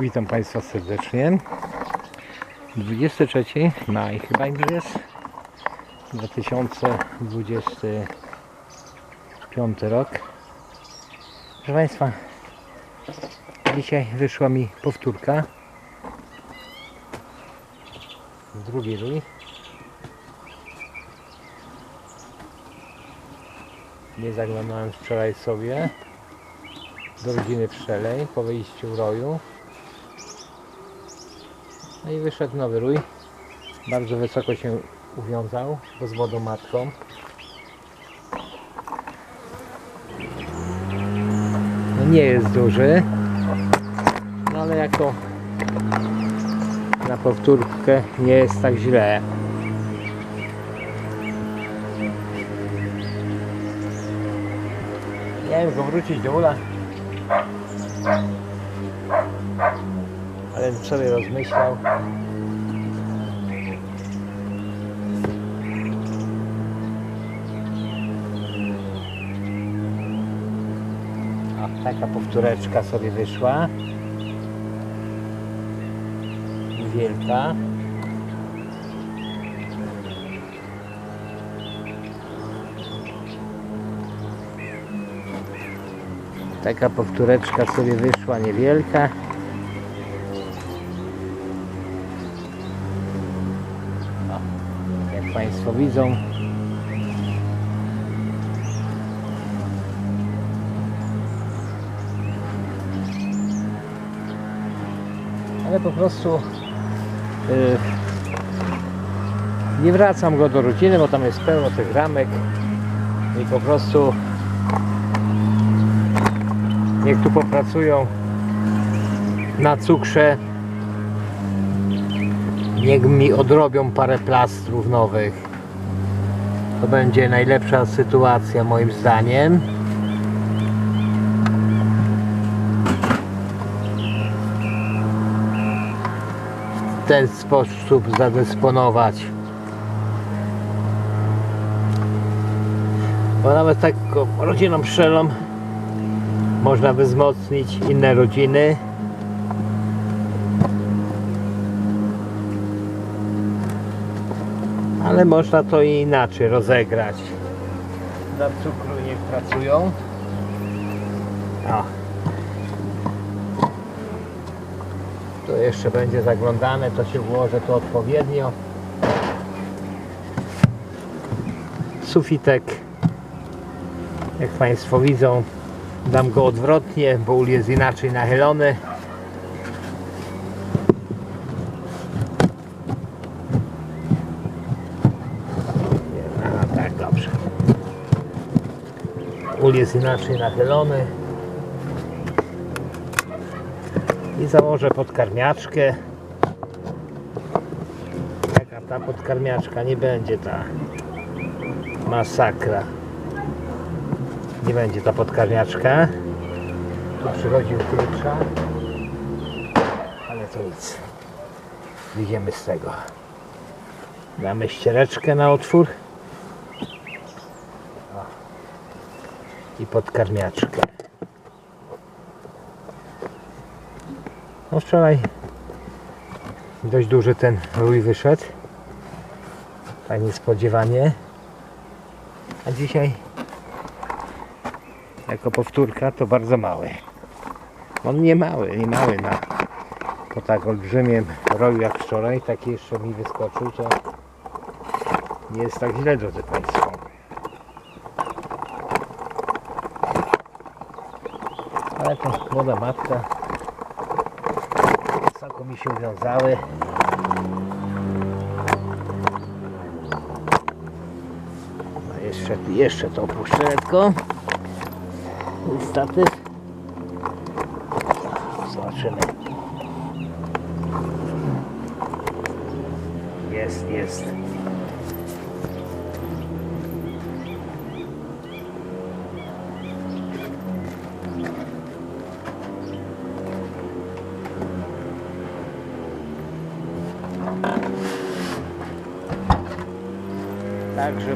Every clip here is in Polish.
Witam Państwa serdecznie. 23 maj chyba już jest 2025 rok. Proszę Państwa, dzisiaj wyszła mi powtórka. Drugi rój. Nie zaglądałem wczoraj sobie do rodziny Pszczelej po wyjściu roju. No i wyszedł nowy rój. Bardzo wysoko się uwiązał, z wodą matką. No nie jest duży, no ale jako na powtórkę nie jest tak źle. Wiem, go wrócić do ula. Ale sobie rozmyślał. O, taka powtóreczka sobie wyszła. Wielka. Taka powtóreczka sobie wyszła niewielka. Państwo widzą. Ale po prostu yy, nie wracam go do rodziny, bo tam jest pełno tych ramek i po prostu Niech tu popracują na cukrze. Niech mi odrobią parę plastrów nowych. To będzie najlepsza sytuacja moim zdaniem. W ten sposób zadysponować. Bo nawet taką rodziną pszczelą można by wzmocnić inne rodziny. Ale można to i inaczej rozegrać. Na cukru niech pracują. O. To jeszcze będzie zaglądane, to się włoży to odpowiednio. Sufitek, jak Państwo widzą, Dam go odwrotnie, bo ul jest inaczej nachylony. A, tak, dobrze. Ul jest inaczej nachylony. I założę podkarmiaczkę. Ta podkarmiaczka nie będzie ta masakra nie będzie ta podkarmiaczka. Tu przychodził klucza. Ale to nic. Wyjdziemy z tego. Damy ściereczkę na otwór. I podkarmiaczkę. No wczoraj dość duży ten rój wyszedł. Tak niespodziewanie. A dzisiaj jako powtórka to bardzo mały. On nie mały, nie mały na po tak olbrzymim roju jak wczoraj, taki jeszcze mi wyskoczył, to nie jest tak źle, drodzy Państwo. Ale to młoda matka wysoko mi się uwiązały. No jeszcze, jeszcze to opuszczę lekko statyw. Zobaczymy. Jest, jest.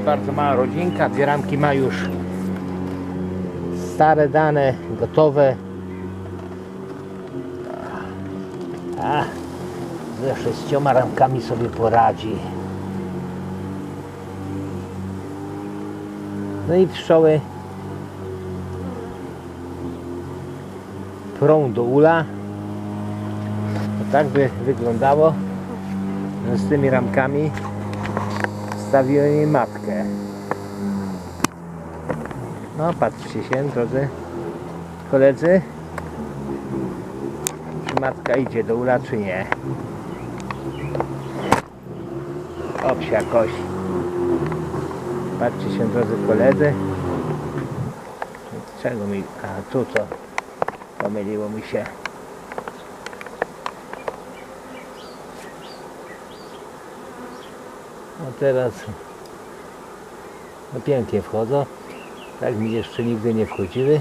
Bardzo mała rodzinka, dwie ramki ma już stare dane, gotowe. A ze sześcioma ramkami sobie poradzi. No i pszczoły prą do ula. Tak by wyglądało. No z tymi ramkami stawiłem jej matkę. No patrzcie się drodzy koledzy. Czy matka idzie do ula czy nie? O psia kość. Patrzcie się drodzy koledzy. Czego mi... A tu to pomyliło mi się. No teraz no pięknie wchodzą. Tak mi jeszcze nigdy nie wchodziły.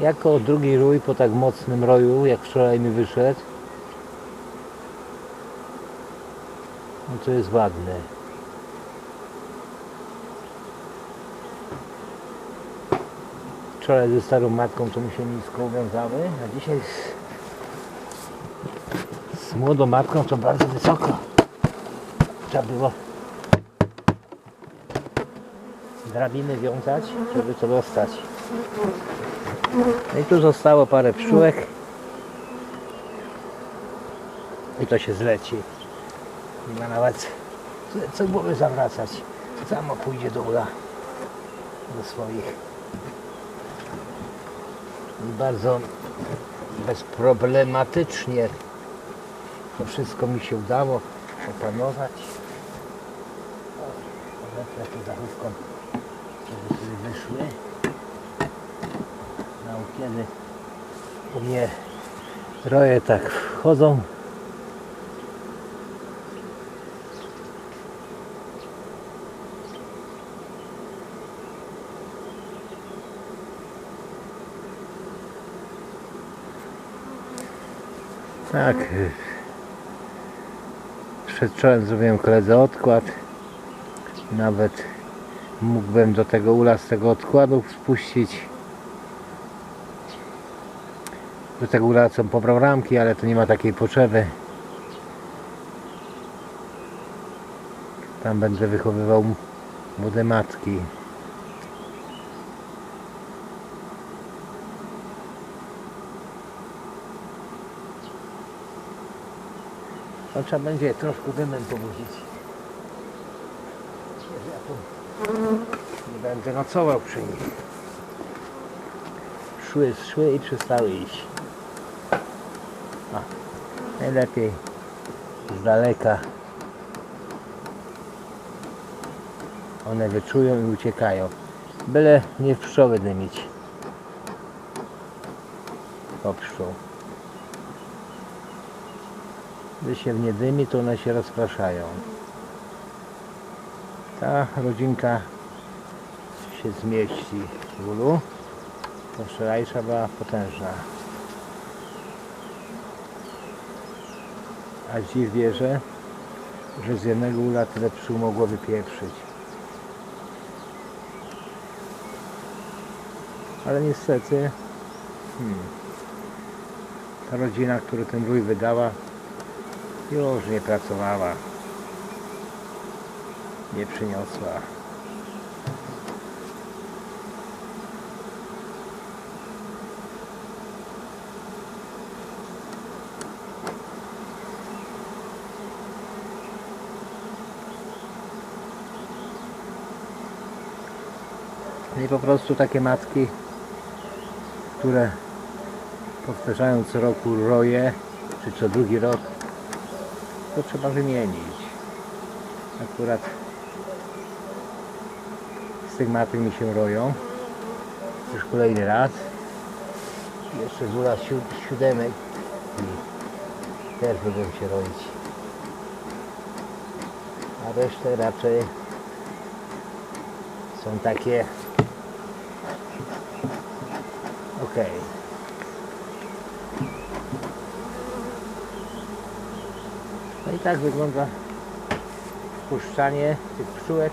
Jako drugi rój po tak mocnym roju, jak wczoraj mi wyszedł. No to jest ładne. Wczoraj ze starą matką to mi się nisko uwiązały, a dzisiaj z, z młodą matką to bardzo wysoko. Trzeba było drabiny wiązać, żeby to dostać. No i tu zostało parę pszczółek. I to się zleci. Nie ma nawet co, głowy zawracać. Samo pójdzie do ula. Do swoich. Bardzo bezproblematycznie to wszystko mi się udało opanować. Tu zachówką, żeby sobie wyszły. No kiedy u mnie roje tak wchodzą. Tak. Przedwczoraj zrobiłem koledze odkład. Nawet mógłbym do tego ula z tego odkładu spuścić. Do tego ula są pobrał ramki, ale to nie ma takiej potrzeby. Tam będę wychowywał młode matki. To trzeba będzie troszkę dymem pobudzić. Nie będę nocował przy nich. Szły, szły i przestały iść. O, najlepiej z daleka. One wyczują i uciekają. Byle nie w pszczoły dymić. O pszczół. Gdy się nie dymi, to one się rozpraszają. Ta rodzinka się zmieści w ulu. Ta wczorajsza była potężna. A dziw wierzę, że z jednego ula tyle pszczół mogło wypieprzyć. Ale niestety hmm, ta rodzina, która ten rój wydała, już nie pracowała. Nie przyniosła. No I po prostu takie matki, które powtarzają co roku roje, czy co drugi rok, to trzeba wymienić. Akurat stygmaty mi się roją. Już kolejny raz. Jeszcze z ura siód, siódemek i też będą się roić. A resztę raczej są takie ok. No i tak wygląda wpuszczanie tych pszczółek.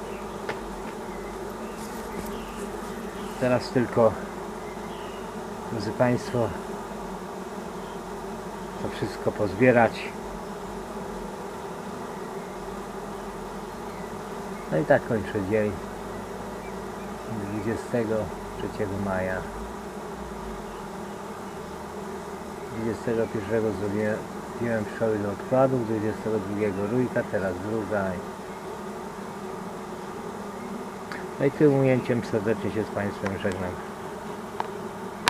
Teraz tylko, drodzy Państwo, to wszystko pozbierać. No i tak kończę dzień 23 maja. 21 zrobiłem zrobiłem pszczoły do odkładu, 22 rójka, teraz druga. No i tym ujęciem serdecznie się z Państwem żegnam.